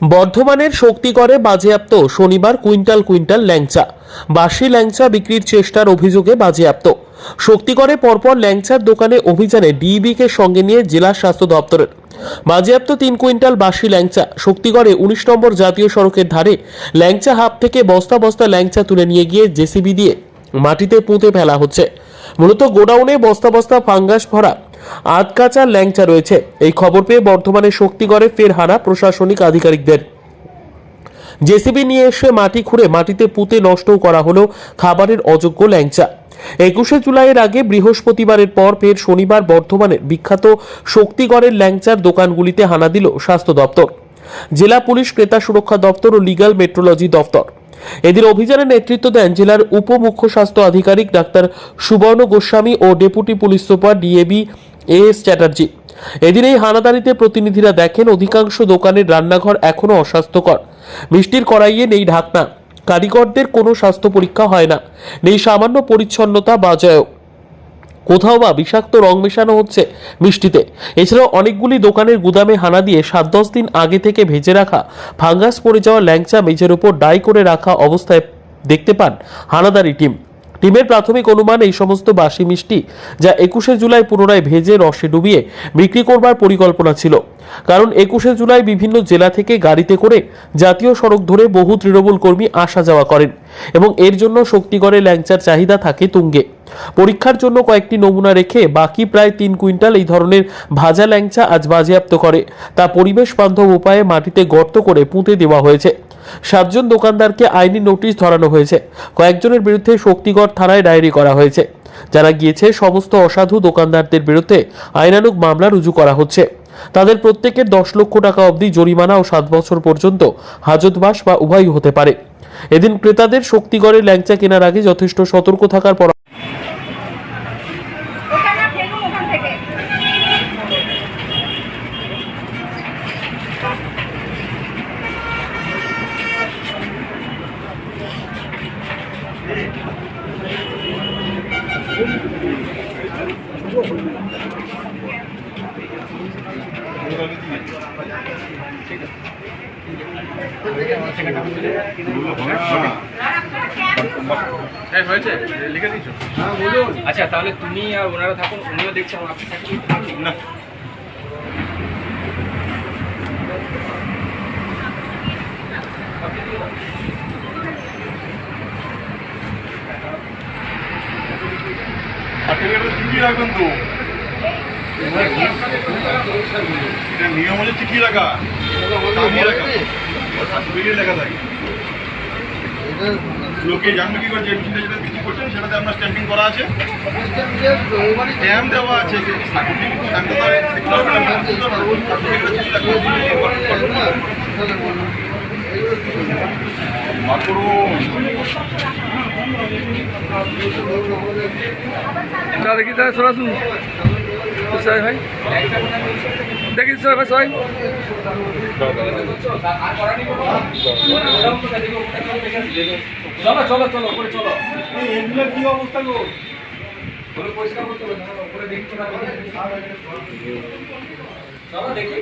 বর্ধমানের শক্তিগড়ে বাজেয়াপ্ত শনিবার কুইন্টাল কুইন্টাল ল্যাংচা। বাসি ল্যাংচা বিক্রির চেষ্টার অভিযোগে বাজেয়াপ্ত। শক্তিগড়ে পরপর ল্যাংচার দোকানে অভিযানে ডিইবিকে সঙ্গে নিয়ে জেলা স্বাস্থ্য দপ্তরের। বাজেয়াপ্ত তিন কুইন্টাল বাসি ল্যাংচা। শক্তিগড়ে উনিশ নম্বর জাতীয় সড়কের ধারে ল্যাংচা হাব থেকে বস্তা বস্তা ল্যাংচা তুলে নিয়ে গিয়ে জেসিবি দিয়ে মাটিতে পুঁতে ফেলা হচ্ছে। মূলত গোডাউনে বস্তা বস্তা ফাঙ্গাস ভরা আধকাচা ল্যাংচা রয়েছে। এই খবর পেয়ে বর্ধমানের শক্তিগড়ে ফের হানা প্রশাসনিক আধিকারিকদের। জেসিবি নিয়ে এসে মাটি খুঁড়ে মাটিতে পুঁতে নষ্টও করা হলো খাবারের অযোগ্য ল্যাংচা। একুশে জুলাইয়ের আগে বৃহস্পতিবারের পর ফের শনিবার বর্ধমানের বিখ্যাত শক্তিগড়ের ল্যাংচার দোকানগুলিতে হানা দিল স্বাস্থ্য দপ্তর। জেলা পুলিশ, ক্রেতা সুরক্ষা দপ্তর ও লিগ্যাল মেট্রোলজি দপ্তর। এদের অভিযানে নেতৃত্ব দেন জেলার উপমুখ্য স্বাস্থ্য আধিকারিক doctor Subarna Goswami O deputy police super DAB A S Chatterjee এদিন এই হানাদারিতে প্রতিনিধিরা দেখেন অধিকাংশ দোকানের রান্নাঘর এখনও অস্বাস্থ্যকর। মিষ্টির কড়াইয়ে নেই ঢাকনা। কারিগরদের কোনো স্বাস্থ্য পরীক্ষা হয় না। নেই সামান্য পরিচ্ছন্নতা বাজায়ও। কোথাও বা বিষাক্ত রং মেশানো হচ্ছে মিষ্টিতে। এছাড়াও অনেকগুলি দোকানের গুদামে হানা দিয়ে সাত দশ দিন আগে থেকে ভেজে রাখা ফাঙ্গাস পড়ে যাওয়া ল্যাংচা মেঝের উপর ডাই করে রাখা অবস্থায় দেখতে পান হানাদারি টিম। টিমের প্রাথমিক অনুমান এই সমস্ত বাসি মিষ্টি যা একুশে জুলাই পুনরায় ভেজে রসে ডুবিয়ে বিক্রি করবার পরিকল্পনা ছিল। কারণ একুশে জুলাই বিভিন্ন জেলা থেকে গাড়িতে করে জাতীয় সড়ক ধরে বহু তৃণমূল কর্মী আসা যাওয়া করেন এবং এর জন্য শক্তিগড়ে ল্যাংচার চাহিদা থাকে তুঙ্গে। পরীক্ষার জন্য কয়েকটি নমুনা রেখে বাকি প্রায় তিন কুইন্টাল এই ধরনের ভাজা ল্যাংচা আজ বাজেয়াপ্ত করে। তা পরিবেশ বান্ধব উপায়ে মাটিতে গর্ত করে পুঁতে দেওয়া হয়েছে। সাতজন দোকানদারকে আইনি নোটিশ ধরানো হয়েছে। কয়েকজনের বিরুদ্ধে শক্তিগড় থানায় ডায়েরি করা হয়েছে। যারা গিয়েছে, সমস্ত অসাধু দোকানদারদের বিরুদ্ধে আইনানুগ মামলা রুজু করা হচ্ছে। তাদের প্রত্যেকের দশ লক্ষ টাকা অবধি জরিমানা ও সাত বছর পর্যন্ত হাজতবাস বা উভয়ই হতে পারে। এদিন ক্রেতাদের শক্তিগড়ের ল্যাংচা কেনার আগে যথেষ্ট সতর্ক থাকার পর ওটা না ফেলুন ওখান থেকে হ্যাঁ হয়েছে। লিখে দিয়েছ। আচ্ছা তাহলে তুমি আর ওনারা থাকুন উনিও দেখছেন আপনি থাকুন। না। চিঠিয়ে রাখবেন তো নিয়ম হচ্ছে চিঠি রাখা টাঙিয়ে রাখা সার্টিফিকেট লেখা থাকে লোকে জানবে কি করে যেটা বিক্রি করছেন সেটাতে আপনার স্ট্যাম্পিং করা আছে স্ট্যাম্প দেওয়া আছে সার্টিফিকেট দেখি তাহলে সরা সবাই ভাই। দেখি সবাই ভাই, সবাই। চলো চলো চলো, উপরে চলো। এগুলো দেখি।